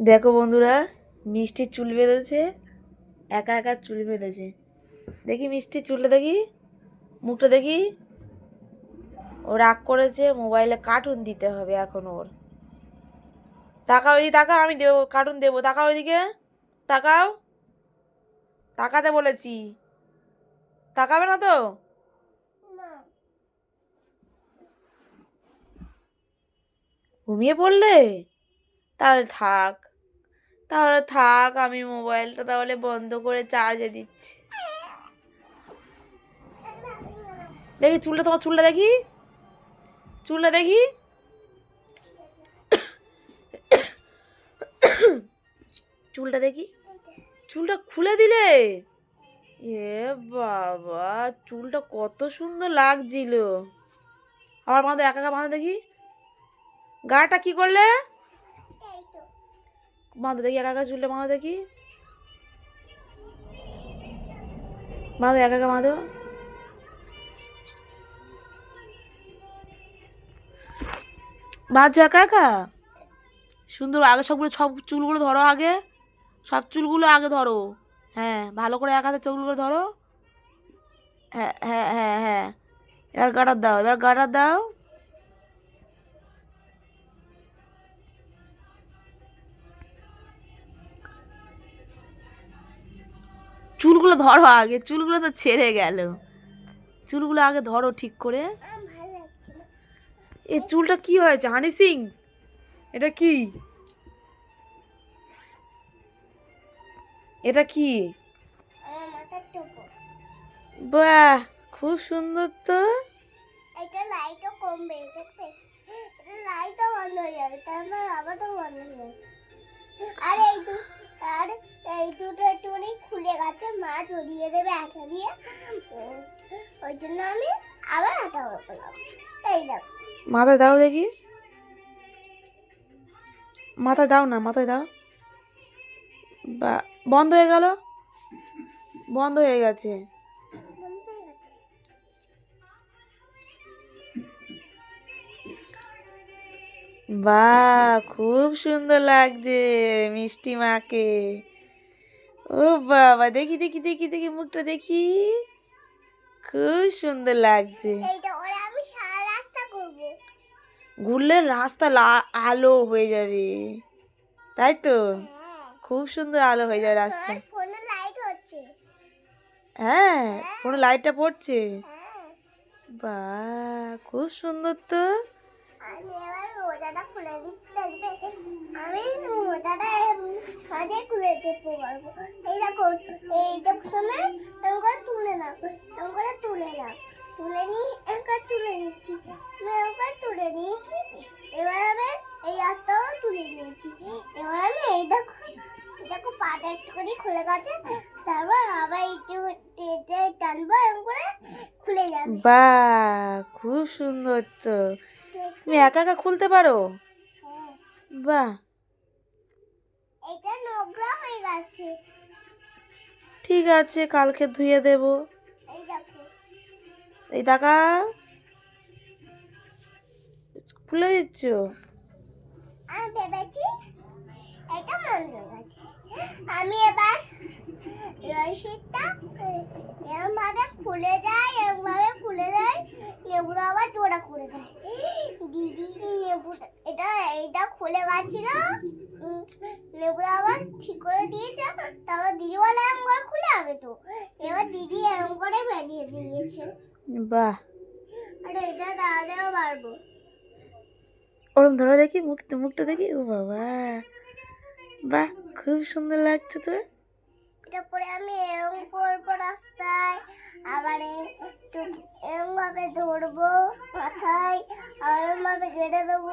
দেখো বন্ধুরা মিষ্টি চুল বেঁধেছে একা একা চুল বেঁধেছে। দেখি মিষ্টি চুলটা দেখি মুখটা দেখি। ও রাগ করেছে মোবাইলে কার্টুন দিতে হবে এখন ওর। তাকাও এই তাকাও আমি দেবো কার্টুন দেবো। তাকাও ওইদিকে তাকাও। তাকাতে বলেছি। তাকাবে না তো? ঘুমিয়ে পড়লে? তাহলে থাক। তাহলে থাক, আমি মোবাইলটা তাহলে বন্ধ করে চার্জে দিচ্ছি। দেখি চুলটা তোমার চুলটা দেখি। চুলটা দেখি। চুলটা দেখি। চুলটা খুলে দিলে। এ বাবা, চুলটা কত সুন্দর লাগছিল। আবার বাঁধো, একা একা বাঁধো দেখি। গাটা কি করলে? বাঁধো দেখি, একা একা চুলটা বাঁধো দেখি। বাঁধো, একা একা বাঁধো। বাঁধছো একা একা? সুন্দর, আগে সবগুলো, সব চুলগুলো ধরো আগে। সব চুলগুলো আগে ধরো। হ্যাঁ ভালো করে এক চুলগুলো ধরো। হ্যাঁ হ্যাঁ হ্যাঁ হ্যাঁ। এবার গাটার দাও, এবার গাটার দাও। চুলগুলো ধরো আগে, চুলগুলো তো ছেড়ে গেল। চুলগুলো আগে ধরো ঠিক করে। এ চুলটা কি হয়েছে? হানি সিং, এটা কি? এটা কি? বাহ, খুব সুন্দর তো। এটা লাইটও কমবে লাইটও বন্ধ হয়ে যাবে, তারপর আবারও বন্ধ হয়ে যাবে। এই আর এই দুটো একটুখানি খুলে গেছে, মা জড়িয়ে দেবে আটা দিয়ে। ওই জন্য আমি আবার আটা করলাম এই দাও মাথায় দাও দেখি। মাথায় দাও না, মাথায় দাও। বা, বন্ধ হয়ে গেল? বন্ধ হয়ে গেছে। বাহ খুব সুন্দর লাগছে মিষ্টি মাকে। ও বাবা দেখি দেখি দেখি দেখি মুখটা দেখি। খুব সুন্দর লাগছে। ঘুরলে রাস্তা আলো হয়ে যাবে। তাই তো? হ্যাঁ। খুব সুন্দর আলো হয়ে যাবে রাস্তা ফোনে হ্যাঁ কোনো লাইটটা পড়ছে। হ্যাঁ। বাহ খুব সুন্দর তো। আমি এবার রোজাটা খুলে দিতে দেখবে আমি রোজাটা সাজে খুলে পারব এই দেখো এইটা প্রথমে এরকম করে তুলে নাও এরকম করে তুলে নাও তুলে নিয়ে এরকম তুলে নিচ্ছি আমি এরকম তুলে নিয়েছি এবার আমি এই হাতটাও তুলে নিয়েছি এবার আমি এই দেখো এই দেখো পাটা একটুখানি খুলে গেছে তারপর আবার একটু টানবো এরকম করে খুলে যাবে বাহ খুব সুন্দর তো। তুমি একা একা খুলতে পারো? বাহ। এটা নোংরা হয়ে গেছে। ঠিক আছে কালকে ধুয়ে দেব। এই দেখো। এই টাকা খুলে দিচ্ছ? আমি ভেবেছি এটা আমি এবার রশিদটা এরকম ভাবে খুলে যায় এরকম ভাবে খুলে দেয় নেবুটা আবার জোড়া করে দেয়। এটা এটা খুলে গেছিল নেবুটা আবার ঠিক করে দিয়েছে। তারপর দিদি বলে এরকম করে খুলে হবে তো। এবার দিদি এরকম করে বেরিয়ে দিয়েছে। বাহ। আর এটা দাঁড়াতেও পারব। ওরম ধরো দেখি মুখ মুখটা দেখি। ও বাবা। বাহ খুব সুন্দর লাগছে তো। এটা পরে আমি এরম করব রাস্তায়। আবার একটু এরকম ভাবে ধরবো মাথায়। আর এরকম ভাবে কেটে দেবো